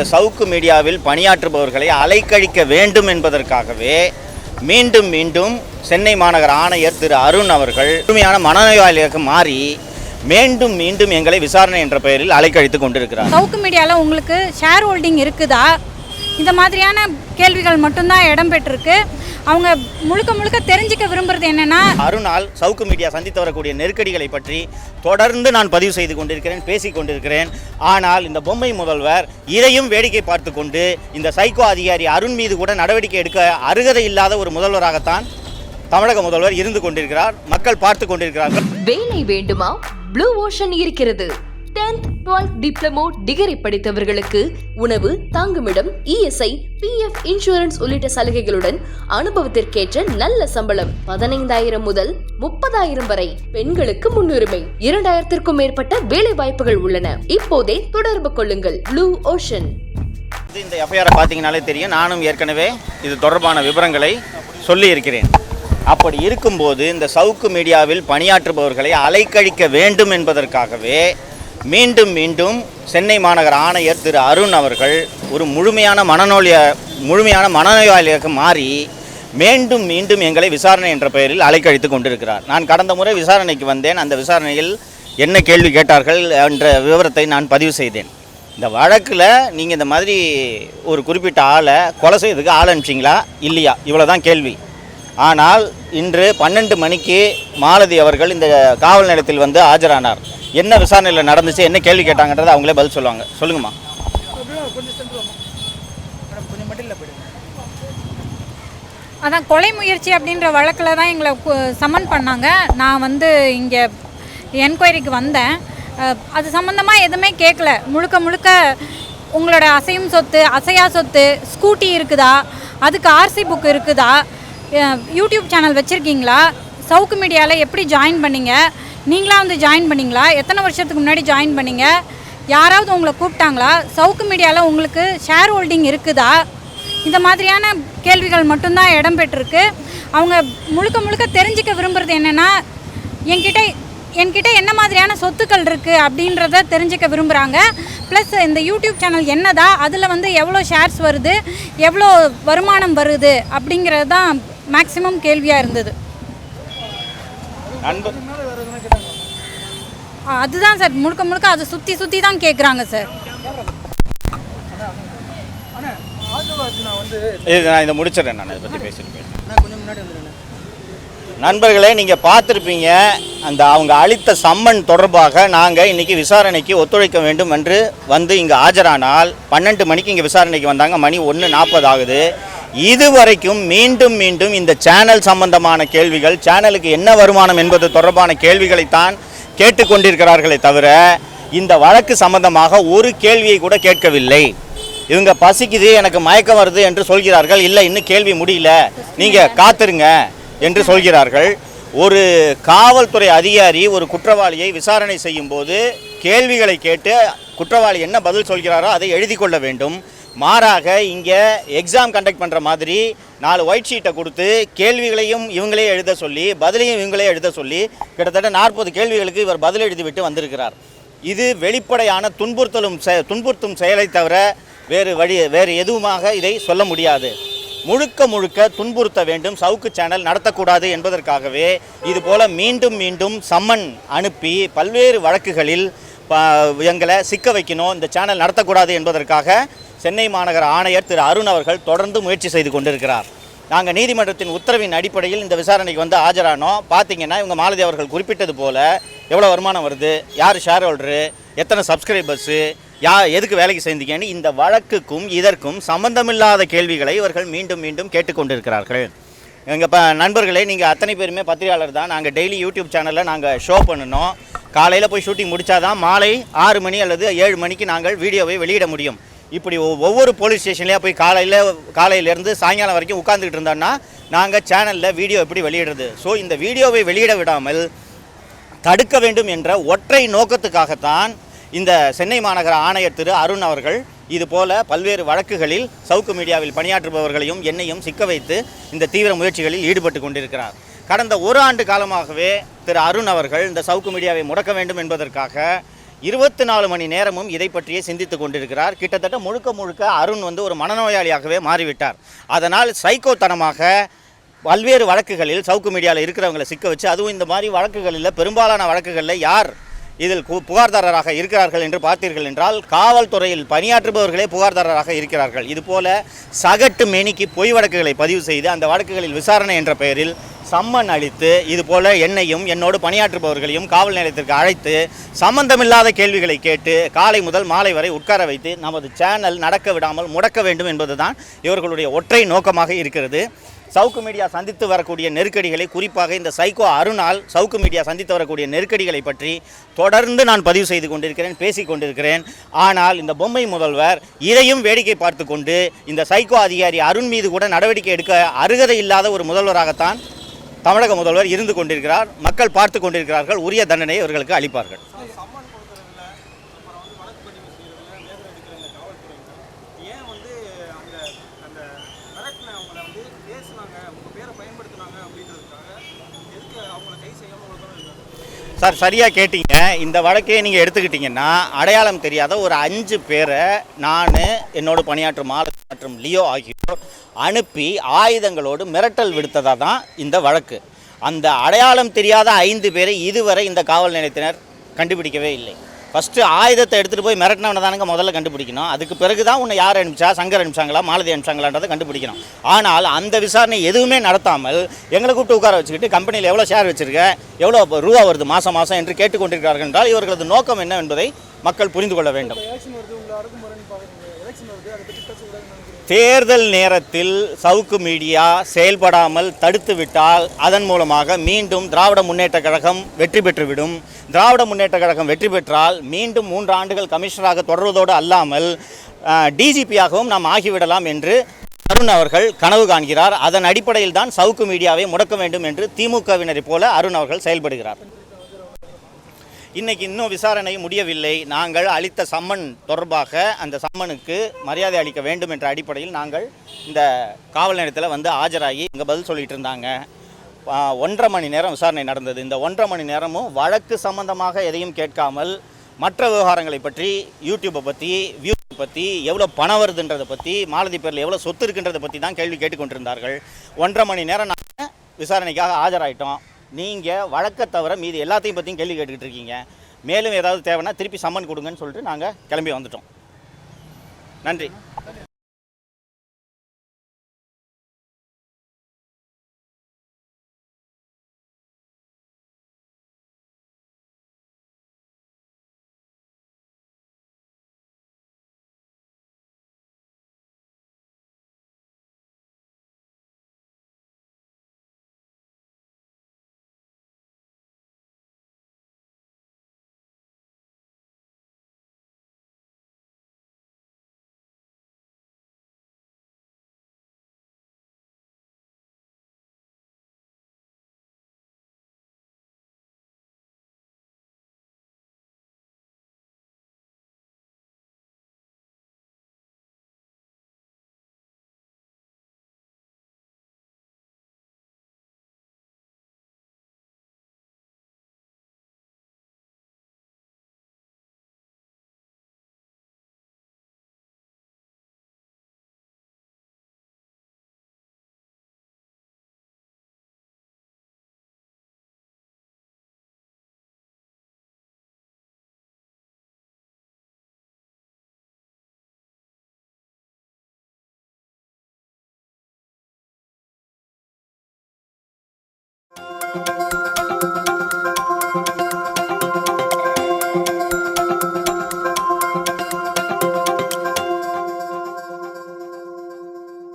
இந்த சவுக்கு மீடியாவில் பணியாற்றுபவர்களை அலைக்கழிக்க வேண்டும் என்பதற்காகவே மீண்டும் மீண்டும் சென்னை மாநகர ஆணையர் திரு அருண் அவர்கள் முழுமையான மனநோயாளியாக மாறி மீண்டும் மீண்டும் எங்களை விசாரணை என்ற பெயரில் அலைக்கழித்து கொண்டிருக்கிறார். சவுக்கு மீடியாவில் உங்களுக்கு ஷேர் ஹோல்டிங் இருக்குதா? இந்த மாதிரியான கேள்விகள் மட்டும்தான் இடம்பெற்றிருக்கு. அவங்க முழுக்க முழுக்க தெரிஞ்சுக்க விரும்புறது என்னன்னா அருணால் சவுக்கு மீடியா சந்தித்து வரக்கூடிய நெருக்கடிகளை பற்றி தொடர்ந்து நான் பதிவு செய்து கொண்டிருக்கிறேன் பேசிக் கொண்டிருக்கிறேன். ஆனால் இந்த பொம்மை முதல்வர் இதையும் வேடிக்கை பார்த்து கொண்டு இந்த சைக்கோ அதிகாரி அருண் மீது கூட நடவடிக்கை எடுக்க அருகதை இல்லாத ஒரு முதல்வராகத்தான் தமிழக முதல்வர் இருந்து கொண்டிருக்கிறார். மக்கள் பார்த்து கொண்டிருக்கிறார்கள். வேலை வேண்டுமா? ப்ளூ ஓஷன் இருக்கிறது. 10th 12th டிப்ளமோ டிகிரி படித்தவர்களுக்கு உணவு தங்குமிடம் இஎஸ்ஐ பிஎஃப் இன்சூரன்ஸ் உள்ளிட்ட சலுகைகளுடன் அனுபவத்திற்கேற்ற நல்ல சம்பளம் பதினைந்தாயிரம் முதல் முப்பதாயிரம் வரை பெண்களுக்கு முன்னுரிமை. இரண்டாயிரத்திற்கும் மேற்பட்ட வேலை வாய்ப்புகள் உள்ளன. இப்போதே தொடர்பு கொள்ளுங்கள். ப்ளூ ஓஷன் இது இந்த எஃப்ஐஆரை பார்த்தீங்கனாலே தெரியும். நானும் ஏற்கனவே இது தொடர்பான விவரங்களை சொல்லி இருக்கிறேன் அப்படி இருக்கும்போது இந்த சவுக்கு மீடியாவில் பணியாற்றுபவர்களை அலைக்கழிக்க வேண்டும் என்பதற்காகவே மீண்டும் மீண்டும் சென்னை மாநகர ஆணையர் திரு அருண் அவர்கள் ஒரு முழுமையான மனநோய முழுமையான மனநோயாளியாக மாறி மீண்டும் மீண்டும் எங்களை விசாரணை என்ற பெயரில் அலைக்கழித்து கொண்டிருக்கிறார். நான் கடந்த முறை விசாரணைக்கு வந்தேன். அந்த விசாரணையில் என்ன கேள்வி கேட்டார்கள் என்ற விவரத்தை நான் பதிவு செய்தேன். இந்த வழக்கில் நீங்கள் இந்த மாதிரி ஒரு குறிப்பிட்ட ஆளை கொலை செய்யறதுக்கு ஆள் அனுப்பிச்சிங்களா? இல்லையா? இவ்வளோ தான் கேள்வி. ஆனால் இன்று பன்னெண்டு மணிக்கு மாலதி அவர்கள் இந்த காவல் நிலையத்தில் வந்து ஆஜரானார். என்ன விசாரணையில் நடந்துச்சு என்ன கேள்வி கேட்டாங்கன்றதை அவங்களே பதில் சொல்லுவாங்க. சொல்லுங்கம்மா. அதான் கொலை முயற்சி அப்படின்ற வழக்கில் தான் எங்களை கு- சம்மன் பண்ணாங்க. நான் வந்து இங்கே என்கொயரிக்கு வந்தேன். அது சம்மந்தமாக எதுவுமே கேட்கல முழுக்க முழுக்க உங்களோட அசையும் சொத்து அசையா சொத்து ஸ்கூட்டி இருக்குதா அதுக்கு ஆர்சி புக் இருக்குதா யூடியூப் சேனல் வச்சுருக்கீங்களா? சவுக்கு மீடியாவில் எப்படி ஜாயின் பண்ணீங்க? நீங்களா வந்து ஜாயின் பண்ணீங்களா? எத்தனை வருஷத்துக்கு முன்னாடி ஜாயின் பண்ணீங்க? யாராவது உங்களை கூப்பிட்டாங்களா? சவுக்கு மீடியாவில் உங்களுக்கு ஷேர் ஹோல்டிங் இருக்குதா? இந்த மாதிரியான கேள்விகள் மட்டும்தான் இடம்பெற்றிருக்கு அவங்க முழுக்க முழுக்க தெரிஞ்சுக்க விரும்புறது என்னென்னா என்கிட்ட என்கிட்ட என்ன மாதிரியான சொத்துக்கள் இருக்குது அப்படின்றத தெரிஞ்சுக்க விரும்புகிறாங்க ப்ளஸ் இந்த யூடியூப் சேனல் என்னதா? அதில் வந்து எவ்வளோ ஷேர்ஸ் வருது? எவ்வளோ வருமானம் வருது? அப்படிங்கிறது தான் மேக்ஸிமம் கேள்வியாக இருந்தது. அதுதான் சார். முழுக்க முழுக்க அதை சுற்றி சுற்றி தான் கேட்குறாங்க சார். இது நான் இதை முடிச்சிடுறேன் நான். இதை பற்றி பேசுகிறேன் நண்பர்களே நீங்கள் பார்த்துருப்பீங்க அந்த அவங்க அளித்த சம்மன் தொடர்பாக நாங்கள் இன்னைக்கு விசாரணைக்கு ஒத்துழைக்க வேண்டும் என்று வந்து இங்கே ஆஜரானால் பன்னெண்டு மணிக்கு இங்கே விசாரணைக்கு வந்தாங்க. மணி ஒன்று நாற்பது ஆகுது. இதுவரைக்கும் மீண்டும் மீண்டும் இந்த சேனல் சம்பந்தமான கேள்விகள் சேனலுக்கு என்ன வருமானம் என்பது தொடர்பான கேள்விகளைத்தான் கேட்டுக்கொண்டிருக்கிறார்களே தவிர இந்த வழக்கு சம்பந்தமாக ஒரு கேள்வியை கூட கேட்கவில்லை. இவங்க பசிக்குது எனக்கு மயக்கம் வருது என்று சொல்கிறார்கள். இல்லை இன்னும் கேள்வி முடியல. நீங்கள் காத்துருங்க என்று சொல்கிறார்கள். ஒரு காவல்துறை அதிகாரி ஒரு குற்றவாளியை விசாரணை செய்யும் போது கேள்விகளை கேட்டு குற்றவாளி என்ன பதில் சொல்கிறாரோ அதை எழுதி கொள்ள வேண்டும். மாறாக இங்கே எக்ஸாம் கண்டக்ட் பண்ணுற மாதிரி நாலு ஒயிட் ஷீட்டை கொடுத்து கேள்விகளையும் இவங்களே எழுத சொல்லி பதிலையும் இவங்களே எழுத சொல்லி கிட்டத்தட்ட நாற்பது கேள்விகளுக்கு இவர் பதில் எழுதிவிட்டு வந்திருக்கிறார். இது வெளிப்படையான துன்புறுத்தலும் செ- துன்புறுத்தும் செயலை தவிர வேறு வழி வேறு எதுவுமாக இதை சொல்ல முடியாது. முழுக்க முழுக்க துன்புறுத்த வேண்டும். சவுக்கு சேனல் நடத்தக்கூடாது என்பதற்காகவே இதுபோல் மீண்டும் மீண்டும் சம்மன் அனுப்பி பல்வேறு வழக்குகளில் எங்களை சிக்க வைக்கணும். இந்த சேனல் நடத்தக்கூடாது என்பதற்காக சென்னை மாநகர ஆணையர் திரு அருண் அவர்கள் தொடர்ந்து முயற்சி செய்து கொண்டிருக்கிறார். நாங்கள் நீதிமன்றத்தின் உத்தரவின் அடிப்படையில் இந்த விசாரணைக்கு வந்து ஆஜரானோம் பார்த்தீங்கன்னா இவங்க மாலதி அவர்கள் குறிப்பிட்டது போல் எவ்வளோ வருமானம் வருது யார் ஷேர் ஹோல்டரு எத்தனை சப்ஸ்கிரைபர்ஸு யா எதுக்கு வேலைக்கு சேர்ந்தீங்கன்னு இந்த வழக்குக்கும் இதற்கும் சம்பந்தமில்லாத கேள்விகளை இவர்கள் மீண்டும் மீண்டும் கேட்டுக்கொண்டிருக்கிறார்கள். எங்கள் இப்போ நண்பர்களே நீங்கள் அத்தனை பேருமே பத்திரிகையாளர் தான். நாங்கள் டெய்லி யூடியூப் சேனலில் நாங்கள் ஷோ பண்ணணும் காலையில் போய் ஷூட்டிங் முடித்தாதான் மாலை ஆறு மணி அல்லது ஏழு மணிக்கு நாங்கள் வீடியோவை வெளியிட முடியும். இப்படி ஒவ்வொரு போலீஸ் ஸ்டேஷன்லேயே போய் காலையில் காலையிலேருந்து சாயங்காலம் வரைக்கும் உட்காந்துக்கிட்டு இருந்தோம்னா நாங்கள் சேனலில் வீடியோ எப்படி வெளியிடுறது? ஸோ இந்த வீடியோவை வெளியிட விடாமல் தடுக்க வேண்டும் என்ற ஒற்றை நோக்கத்துக்காகத்தான் இந்த சென்னை மாநகர ஆணையர் திரு அருண் அவர்கள் இது போல பல்வேறு வழக்குகளில் சவுக்கு மீடியாவில் பணியாற்றுபவர்களையும் என்னையும் சிக்க வைத்து இந்த தீவிர முயற்சிகளில் ஈடுபட்டு கொண்டிருக்கிறார். கடந்த ஒரு ஆண்டு காலமாகவே திரு அருண் அவர்கள் இந்த சவுக்கு மீடியாவை முடக்க வேண்டும் என்பதற்காக இருபத்தி நாலு மணி நேரமும் இதை பற்றியே சிந்தித்து கொண்டிருக்கிறார். கிட்டத்தட்ட முழுக்க முழுக்க அருண் வந்து ஒரு மனநோயாளியாகவே மாறிவிட்டார். அதனால் சைக்கோத்தனமாக பல்வேறு வழக்குகளில் சவுக்கு மீடியாவில் இருக்கிறவங்களை சிக்க வச்சு அதுவும் இந்த மாதிரி வழக்குகளில் பெரும்பாலான வழக்குகளில் யார் இதில் புகார்தாரராக இருக்கிறார்கள் என்று பார்த்தீர்கள் என்றால் காவல்துறையில் பணியாற்றுபவர்களே புகார்தாரராக இருக்கிறார்கள். இதுபோல சகட்டு மேனிக்கு பொய் வழக்குகளை பதிவு செய்து அந்த வழக்குகளில் விசாரணை என்ற பெயரில் சம்மன் அளித்து இதுபோல என்னையும் என்னோடு பணியாற்றுபவர்களையும் காவல் நிலையத்திற்கு அழைத்து சம்பந்தமில்லாத கேள்விகளை கேட்டு காலை முதல் மாலை வரை உட்கார வைத்து நமது சேனல் நடக்க விடாமல் முடக்க வேண்டும் என்பதுதான் இவர்களுடைய ஒற்றை நோக்கமாக இருக்கிறது. சவுக்கு மீடியா சந்தித்து வரக்கூடிய நெருக்கடிகளை குறிப்பாக இந்த சைக்கோ அருணால் சவுக்கு மீடியா சந்தித்து வரக்கூடிய நெருக்கடிகளை பற்றி தொடர்ந்து நான் பதிவு செய்து கொண்டிருக்கிறேன் பேசி கொண்டிருக்கிறேன். ஆனால் இந்த பொம்மை முதல்வர் இதையும் வேடிக்கை பார்த்து கொண்டு இந்த சைக்கோ அதிகாரி அருண் மீது கூட நடவடிக்கை எடுக்க அருகதை இல்லாத ஒரு முதல்வராகத்தான் தமிழக முதல்வர் இருந்து கொண்டிருக்கிறார் மக்கள் பார்த்து கொண்டிருக்கிறார்கள் உரிய தண்டனையை இவர்களுக்கு அளிப்பார்கள் ஏன் வந்து அந்த அந்த மிரட்டினவங்கள வந்து பேசுனாங்க உங்க பேரை பயன்படுத்தினாங்க அப்படின்றதுக்காக எதுக்கு அவங்கள கை செய்யாம இவ்வளவு தூரம் இருக்காங்க சார் சரியாக கேட்டீங்க. இந்த வழக்கே நீங்கள் எடுத்துக்கிட்டிங்கன்னா அடையாளம் தெரியாத ஒரு அஞ்சு பேரை நான் என்னோட பணியாற்றும் மாலதி மற்றும் லியோ ஆகியோர் அனுப்பி ஆயுதங்களோடு மிரட்டல் விடுத்ததாக தான் இந்த வழக்கு. அந்த அடையாளம் தெரியாத ஐந்து பேரை இதுவரை இந்த காவல் நிலையத்தினர் கண்டுபிடிக்கவே இல்லை. ஃபஸ்ட்டு ஆயுதத்தை எடுத்துகிட்டு போய் மிரட்டினவனை தானுங்க முதல்ல கண்டுபிடிக்கணும். அதுக்கு பிறகு தான் உன்னை யார் அனுப்பிச்சா? சங்கர் அனுப்பிச்சாங்களா? மாலதி அனுப்பிச்சாங்களான்றதை கண்டுபிடிக்கணும். ஆனால் அந்த விசாரணை எதுவுமே நடத்தாமல் எங்களை கூப்பிட்டு உட்கார வச்சுக்கிட்டு கம்பெனியில் எவ்வளோ ஷேர் வச்சுருக்க? எவ்வளோ ரூபா வருது மாதம் மாதம் என்று கேட்டுக்கொண்டிருக்கிறார்கள் என்றால் இவர்களது நோக்கம் என்ன என்பதை மக்கள் புரிந்து கொள்ள வேண்டும். தேர்தல் நேரத்தில் சவுக்கு மீடியா செயல்படாமல் தடுத்துவிட்டால் அதன் மூலமாக மீண்டும் திராவிட முன்னேற்ற கழகம் வெற்றி பெற்றுவிடும். திராவிட முன்னேற்ற கழகம் வெற்றி பெற்றால் மீண்டும் மூன்று ஆண்டுகள் கமிஷனராக தொடர்வதோடு அல்லாமல் டிஜிபியாகவும் நாம் ஆகிவிடலாம் என்று அருண் அவர்கள் கனவு காண்கிறார். அதன் அடிப்படையில் தான் சவுக்கு மீடியாவை முடக்க வேண்டும் என்று திமுகவினரை போல அருண் அவர்கள் செயல்படுகிறார். இன்னைக்கு இன்னும் விசாரணை முடியவில்லை. நாங்கள் அளித்த சம்மன் தொடர்பாக அந்த சம்மனுக்கு மரியாதை அளிக்க வேண்டும் என்ற அடிப்படையில் நாங்கள் இந்த காவல் நிலையத்தில் வந்து ஆஜராகி இங்கே பதில் சொல்லிட்டு இருந்தாங்க. ஒன்றரை மணி நேரம் விசாரணை நடந்தது. இந்த ஒன்றரை மணி நேரமும் வழக்கு சம்பந்தமாக எதையும் கேட்காமல் மற்ற விவகாரங்களை பற்றி யூடியூப்பை பற்றி வியூ பற்றி எவ்வளோ பணம் வருதுன்றதை பற்றி மாலதி பேரில் எவ்வளோ சொத்து இருக்குன்றதை பற்றி தான் கேள்வி கேட்டுக்கொண்டிருந்தார்கள். ஒன்றரை மணி நேரம் நாங்கள் விசாரணைக்காக ஆஜராயிட்டோம். நீங்கள் வழக்க தவிர மீதி எல்லாத்தையும் பற்றியும் கேள்வி கேட்டுக்கிட்டு இருக்கீங்க. மேலும் ஏதாவது தேவைன்னா திருப்பி சம்மன் கொடுங்கன்னு சொல்லிட்டு நாங்கள் கிளம்பி வந்துட்டோம். நன்றி.